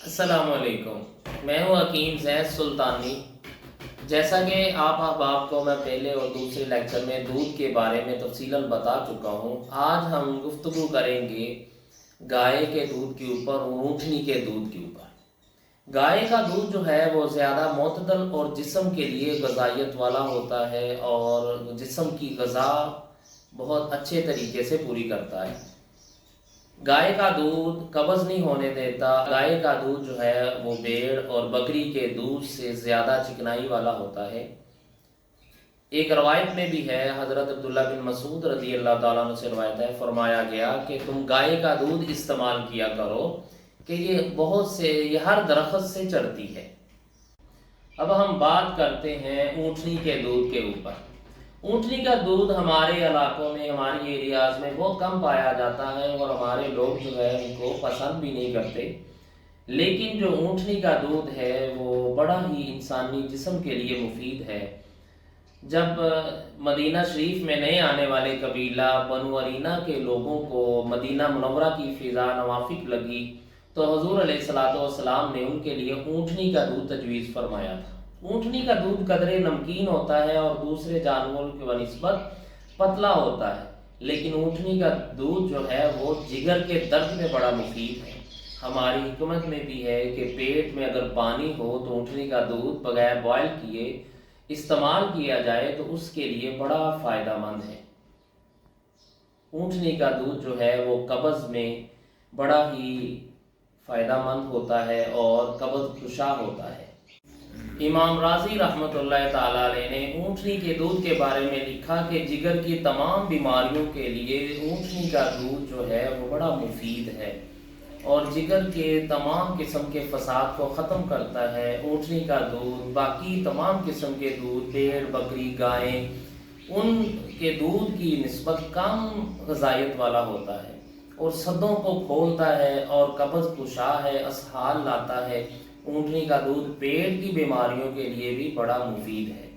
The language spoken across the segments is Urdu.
السلام علیکم۔ میں ہوں حکیم زید سلطانی۔ جیسا کہ آپ احباب کو میں پہلے اور دوسرے لیکچر میں دودھ کے بارے میں تفصیلاً بتا چکا ہوں، آج ہم گفتگو کریں گے گائے کے دودھ کے اوپر اونٹنی کے دودھ کے اوپر۔ گائے کا دودھ جو ہے وہ زیادہ معتدل اور جسم کے لیے غذائیت والا ہوتا ہے اور جسم کی غذا بہت اچھے طریقے سے پوری کرتا ہے۔ گائے کا دودھ قبض نہیں ہونے دیتا، گائے کا دودھ جو ہے وہ بیڑ اور بکری کے دودھ سے زیادہ چکنائی والا ہوتا ہے۔ ایک روایت میں بھی ہے، حضرت عبداللہ بن مسعود رضی اللہ تعالیٰ عنہ سے روایت ہے، فرمایا گیا کہ تم گائے کا دودھ استعمال کیا کرو کہ یہ بہت سے، یہ ہر درخت سے چڑھتی ہے۔ اب ہم بات کرتے ہیں اونٹنی کے دودھ کے اوپر۔ اونٹنی کا دودھ ہمارے علاقوں میں، ہماری ایریاز میں بہت کم پایا جاتا ہے اور ہمارے لوگ جو ہے ان کو پسند بھی نہیں کرتے۔ لیکن جو اونٹنی کا دودھ ہے، وہ بڑا ہی انسانی جسم کے لیے مفید ہے۔ جب مدینہ شریف میں نئے آنے والے قبیلہ بنو ارینا کے لوگوں کو مدینہ منورہ کی فضا نوافق لگی، تو حضور علیہ السلاۃ والسلام نے ان کے لیے اونٹنی کا دودھ تجویز فرمایا تھا۔ اونٹنی کا دودھ قدرے نمکین ہوتا ہے اور دوسرے جانوروں کی بنسبت پتلا ہوتا ہے، لیکن اونٹنی کا دودھ جو ہے وہ جگر کے درد میں بڑا مفید ہے۔ ہماری حکمت میں بھی ہے کہ پیٹ میں اگر پانی ہو تو اونٹنی کا دودھ بغیر بوائل کیے، استعمال کیا جائے تو اس کے لیے بڑا فائدہ مند ہے۔ اونٹنی کا دودھ جو ہے وہ قبض میں بڑا ہی فائدہ مند ہوتا ہے اور قبض کشا ہوتا ہے۔ امام راضی رحمۃ اللہ تعالیٰ علیہ نے اونٹنی کے دودھ کے بارے میں لکھا کہ جگر کی تمام بیماریوں کے لیے اونٹنی کا دودھ جو ہے وہ بڑا مفید ہے اور جگر کے تمام قسم کے فساد کو ختم کرتا ہے۔ اونٹنی کا دودھ، باقی تمام قسم کے دودھ، پیڑ، بکری گائیں ان کے دودھ کی نسبت کم غذائیت والا ہوتا ہے اور صدوں کو کھولتا ہے اور قبض کشا ہے اسحال لاتا ہے۔ اونٹنی کا دودھ پیٹ کی بیماریوں کے لیے بھی بڑا مفید ہے۔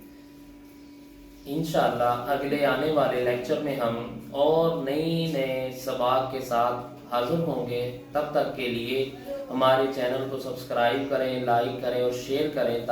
انشاءاللہ اگلے آنے والے لیکچر میں ہم اور نئی نئے سباق کے ساتھ حاضر ہوں گے۔ تب تک کے لیے ہمارے چینل کو سبسکرائب کریں، لائک کریں اور شیئر کریں تاکہ